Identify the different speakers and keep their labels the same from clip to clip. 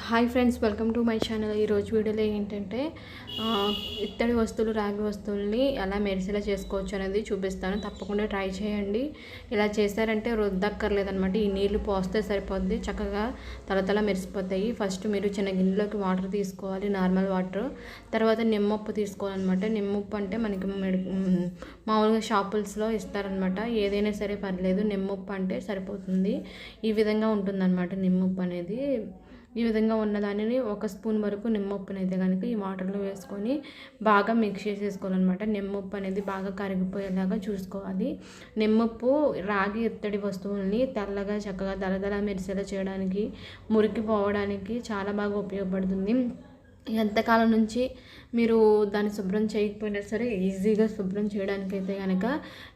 Speaker 1: Hi friends welcome to my channel. ఈరోజు వీడియోలో ఏంటంటే ఇత్తడి వస్తువులు రాగి వస్తువుల్ని ఎలా మెరిసేలా చేసుకోవచ్చు అనేది చూపిస్తాను. తప్పకుండా ట్రై చేయండి. ఇలా చేశారంటే రుద్దక్కర్లేదనమాట ఈ నీళ్ళు పోస్తే సరిపోద్ది చక్కగా తలతల మెరిసిపోతాయి. ఫస్ట్ మీరు చిన్న గిన్నెలోకి వాటర్ తీసుకోవాలి నార్మల్ వాటర్. తర్వాత నిమ్మప్పు తీసుకోవాలన్నమాట. నిమ్మప్పు అంటే మనకి మామూలుగా షాపుల్స్లో ఇస్తారనమాట ఏదైనా సరే పర్లేదు నిమ్మప్పు అంటే సరిపోతుంది. ఈ విధంగా ఉంటుందన్నమాట నిమ్మప్పు అనేది. ఈ విధంగా ఉన్న దానిని ఒక స్పూన్ వరకు నిమ్మప్పు అయితే కనుక ఈ వాటర్లో వేసుకొని బాగా మిక్స్ చేసేసుకోవాలన్నమాట. నిమ్మప్పు అనేది బాగా కరిగిపోయేలాగా చూసుకోవాలి. నిమ్మప్పు రాగి ఇత్తడి వస్తువుల్ని తెల్లగా చక్కగా దళదళ మెరిసేలా చేయడానికి మురికి పోవడానికి చాలా బాగా ఉపయోగపడుతుంది. ఎంతకాలం నుంచి మీరు దాన్ని శుభ్రం చేయకపోయినా సరే ఈజీగా శుభ్రం చేయడానికి అయితే కనుక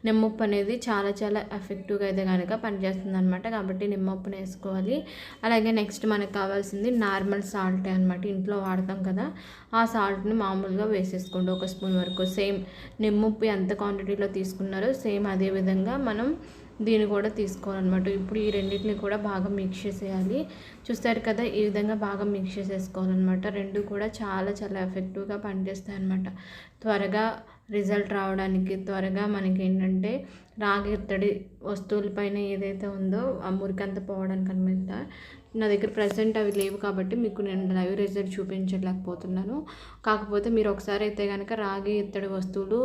Speaker 1: నిమ్మప్పు అనేది చాలా చాలా ఎఫెక్టివ్గా అయితే కనుక పనిచేస్తుంది అనమాట కాబట్టి నిమ్మప్పును వేసుకోవాలి. అలాగే నెక్స్ట్ మనకు కావాల్సింది నార్మల్ సాల్ట్ అనమాట ఇంట్లో వాడతాం కదా ఆ సాల్ట్ని మామూలుగా వేసేసుకోండి. ఒక స్పూన్ వరకు. సేమ్ నిమ్మప్పు ఎంత క్వాంటిటీలో తీసుకున్నారో సేమ్ అదే విధంగా మనం దీన్ని కూడా తీసుకోవాలన్నమాట. ఇప్పుడు ఈ రెండింటిని కూడా బాగా మిక్స్ చేసేయాలి. చూస్తారు కదా ఈ విధంగా బాగా మిక్స్ చేసేసుకోవాలన్నమాట. రెండు కూడా చాలా చాలా ఎఫెక్టివ్గా పనిచేస్తాయి అన్నమాట త్వరగా రిజల్ట్ రావడానికి త్వరగా మనకి ఏంటంటే రాగి ఇత్తడి వస్తువులపైన ఏదైతే ఉందో ఆ మురికంతా పోవడానికి అనమాట నా దగ్గర ప్రజెంట్ అవి లేవు కాబట్టి మీకు నేను లైవ్ రిజల్ట్ చూపించలేకపోతున్నాను. కాకపోతే మీరు ఒకసారి అయితే కనుక రాగి ఇత్తడి వస్తువులు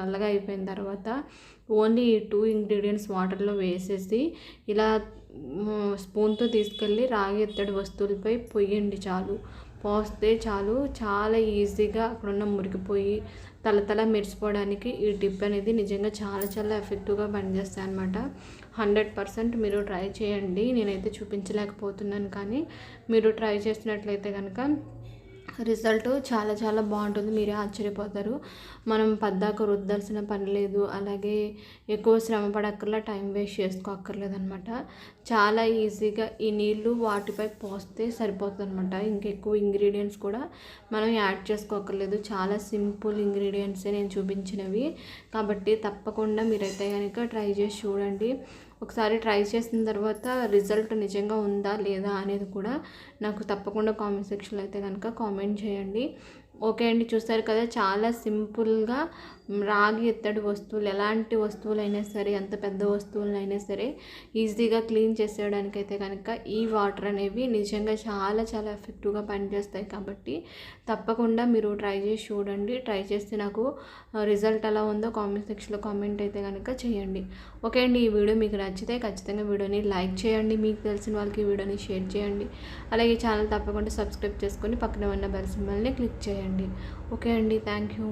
Speaker 1: నల్లగా అయిపోయిన తర్వాత ఓన్లీ టూ ఇంగ్రీడియంట్స్ వాటర్లో వేసేసి ఇలా స్పూన్తో తీసుకెళ్ళి రాగి ఇత్తడి వస్తువులపై పొయ్యండి చాలు. పోస్తే చాలు చాలా ఈజీగా అక్కడున్న మురికిపోయి తల మెరిసిపోవడానికి ఈ టిప్ అనేది నిజంగా చాలా చాలా పర్ఫెక్ట్గా పనిచేస్తాయి అనమాట హండ్రెడ్ పర్సెంట్ మీరు ట్రై చేయండి. నేనైతే చూపించలేకపోతున్నాను కానీ మీరు ట్రై చేసినట్లయితే కనుక రిజల్ట్ చాలా చాలా బాగుంటుంది. మీరే ఆశ్చర్యపోతారు. మనం పద్దాక రుద్దాల్సిన పని లేదు. అలాగే ఎక్కువ శ్రమ పడక్కర్లా టైం వేస్ట్ చేసుకోక్కర్లేదు అనమాట చాలా ఈజీగా ఈ నీళ్ళు వాటిపై పోస్తే సరిపోతుంది అనమాట ఇంకెక్కువ ఇంగ్రీడియంట్స్ కూడా మనం యాడ్ చేసుకోక్కర్లేదు. చాలా సింపుల్ ఇంగ్రీడియంట్సే నేను చూపించినవి. కాబట్టి తప్పకుండా మీరైతే కనుక ట్రై చేసి చూడండి. ఒకసారి ట్రై చేసిన తర్వాత రిజల్ట్ నిజంగా ఉందా లేదా అనేది కూడా నాకు తప్పకుండా కామెంట్ సెక్షన్లో అయితే కనుక కామెంట్ చేయండి. ఓకే అండి చూస్తారు కదా చాలా సింపుల్గా రాగి ఇత్తడి వస్తువులు ఎలాంటి వస్తువులైనా సరే ఎంత పెద్ద వస్తువులైనా సరే ఈజీగా క్లీన్ చేసేయడానికి అయితే కనుక ఈ వాటర్ అనేవి నిజంగా చాలా చాలా ఎఫెక్టివ్గా పనిచేస్తాయి. కాబట్టి తప్పకుండా మీరు ట్రై చేసి చూడండి. ట్రై చేస్తే నాకు రిజల్ట్ ఎలా ఉందో కామెంట్ సెక్షన్లో కామెంట్ అయితే కనుక చేయండి. ఓకే అండి ఈ వీడియో మీకు నచ్చితే ఖచ్చితంగా వీడియోని లైక్ చేయండి. మీకు తెలిసిన వాళ్ళకి వీడియోని షేర్ చేయండి. అలాగే ఛానల్ తప్పకుండా సబ్స్క్రైబ్ చేసుకొని పక్కన ఉన్న బెల్ సింబల్ని క్లిక్ చేయండి. ఓకే అండి. Thank you